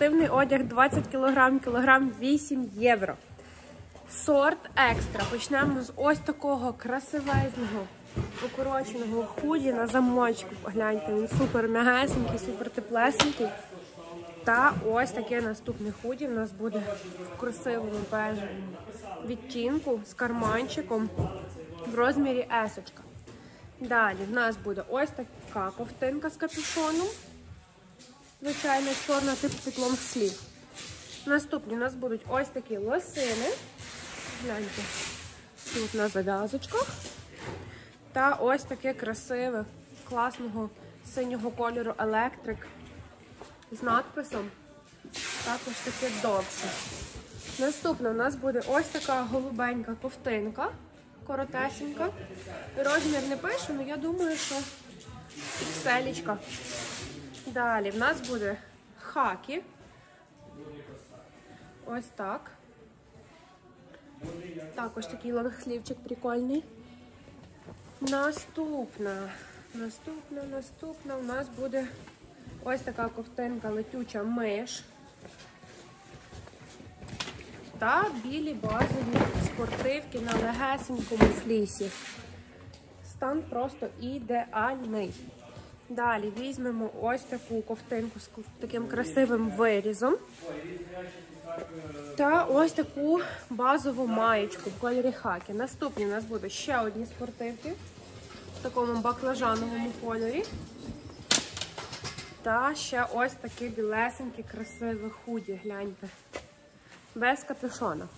спортивний одяг 20 кг, кілограм 8 євро. Сорт екстра. Почнемо з ось такого красивезного, укороченого худі на замочку. Погляньте, він супер м'ягесенький, супер теплесенький. Та ось таке наступне худі в нас буде в красивому бежевому відтінку з карманчиком в розмірі есочка. Далі в нас буде ось така ковтинка з капюшоном. Звичайно, чорна типу петлом слів. Наступні у нас будуть ось такі лосини. Гляньте, тут на зав'язочках. Та ось таке красиве, класного синього кольору електрик з надписом. Також таке довше. Наступна у нас буде ось така голубенька ковтинка, коротесенька. Розмір не пишу, але я думаю, що селічка. Далі в нас буде хакі. Ось так. Також такий лонгслівчик прикольний. Наступна, наступна, наступна у нас буде ось така ковтинка летюча миш. Та білі базові спортивки на легесенькому флісі. Стан просто ідеальний. Далі візьмемо ось таку ковтинку з таким красивим вирізом. Та ось таку базову маєчку в кольорі хаки. Наступні у нас будуть ще одні спортивки в такому баклажановому кольорі. Та ще ось такі білесенькі, красиві худі, гляньте. Без капюшона.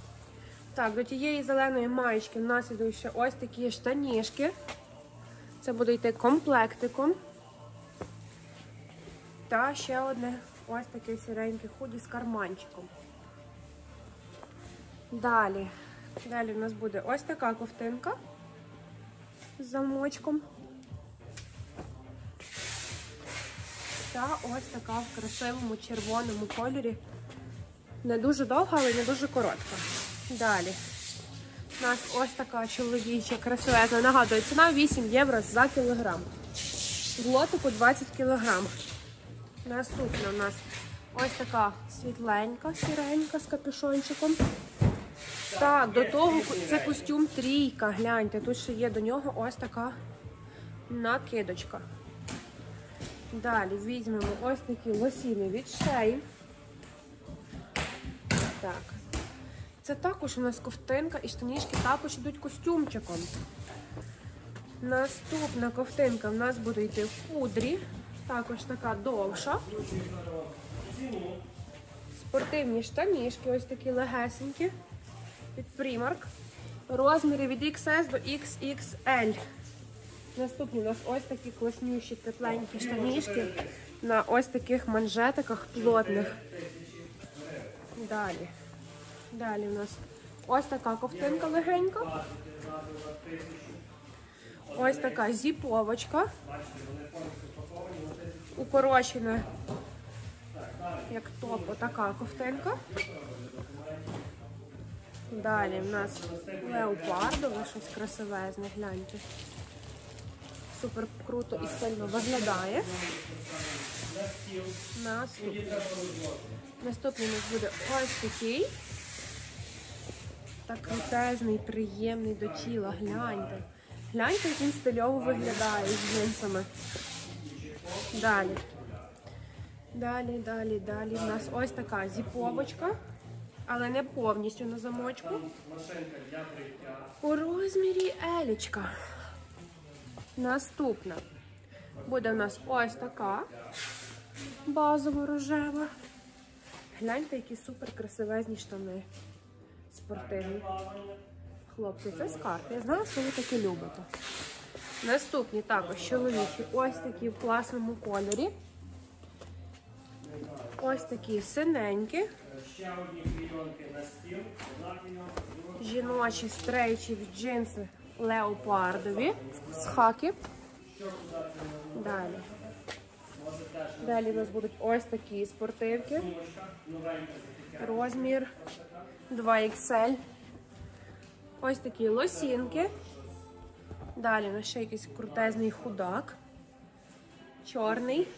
Так, до тієї зеленої маєчки в нас ідуть ще ось такі штанішки. Це буде йти комплектиком. Та ще одне ось таке сіреньке худі з карманчиком. Далі. Далі в нас буде ось така ковтинка з замочком. Та ось така в красивому червоному кольорі. Не дуже довга, але не дуже коротка. Далі. У нас ось така чоловіча красивезна. Нагадую, ціна 8 євро за кілограм. В лотику 20 кілограм. Наступна у нас ось така світленька, сіренька з капюшончиком. Так, до того це костюм трійка. Гляньте, тут ще є до нього ось така накидочка. Далі візьмемо ось такі лосіни від шеї. Так. Це також у нас ковтинка і штанішки також йдуть костюмчиком. Наступна ковтинка в нас буде йти в пудрі. Також така довша. Спортивні штанішки, ось такі легесенькі. Від Primark. Розміри від XS до XXL. Наступні у нас ось такі класнющі тепленькі штанішки на ось таких манжетиках плотних. Далі. Далі у нас ось така ковтинка легенька. Ось така зіповочка. Укорочена, як топ, отака ковтинка. Далі в нас леопардове, щось красивезне, гляньте. Супер круто і сильно виглядає. Наступний. Наступний у нас буде ось такий. Так крутезний, приємний до тіла. Гляньте. Гляньте, як він стильово виглядає з джинсами. Далі. Далі, далі, далі. У нас ось така зіповочка, але не повністю на замочку. У розмірі елічка. Наступна буде у нас ось така базово рожева. Гляньте, які супер красивезні штани. Спортивні. Хлопці, це скарб. Я знаю, що ви такі любите. Наступні також чоловічі. Ось такі в класному кольорі. Ось такі синенькі. Жіночі стрейчі від джинси леопардові з хаки. Далі. Далі у нас будуть ось такі спортивки. Розмір 2XL. Ось такі лосінки. Далі у нас ще якийсь крутезний худак. Чорний.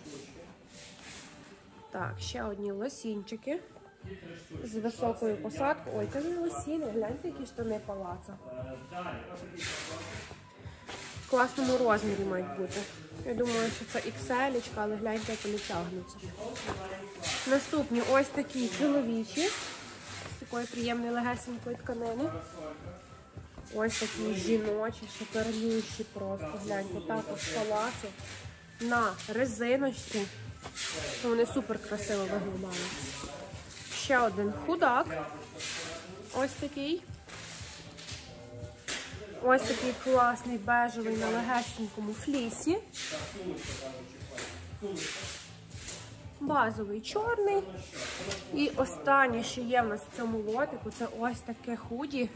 Так, ще одні лосінчики з високою посадкою. Ой, це не лосіни, гляньте, які штани палаца. В класному розмірі мають бути. Я думаю, що це XL, але гляньте, як вони тягнуться. Наступні ось такі чоловічі з такої приємної легесенької тканини. Ось такі жіночі, шикарнющі просто. Гляньте, також палаци на резиночці. Вони супер красиво виглядають. Ще один худак. Ось такий. Ось такий класний бежевий на легесенькому флісі. Базовий чорний. І останнє, що є в нас в цьому лотику, це ось таке худі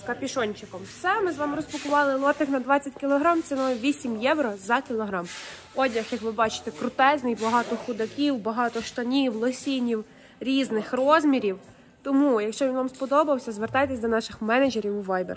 з капішончиком. Все, ми з вами розпакували лотик на 20 кг, ціною 8 євро за кілограм. Одяг, як ви бачите, крутезний, багато худаків, багато штанів, лосінів різних розмірів. Тому, якщо він вам сподобався, звертайтесь до наших менеджерів у Viber.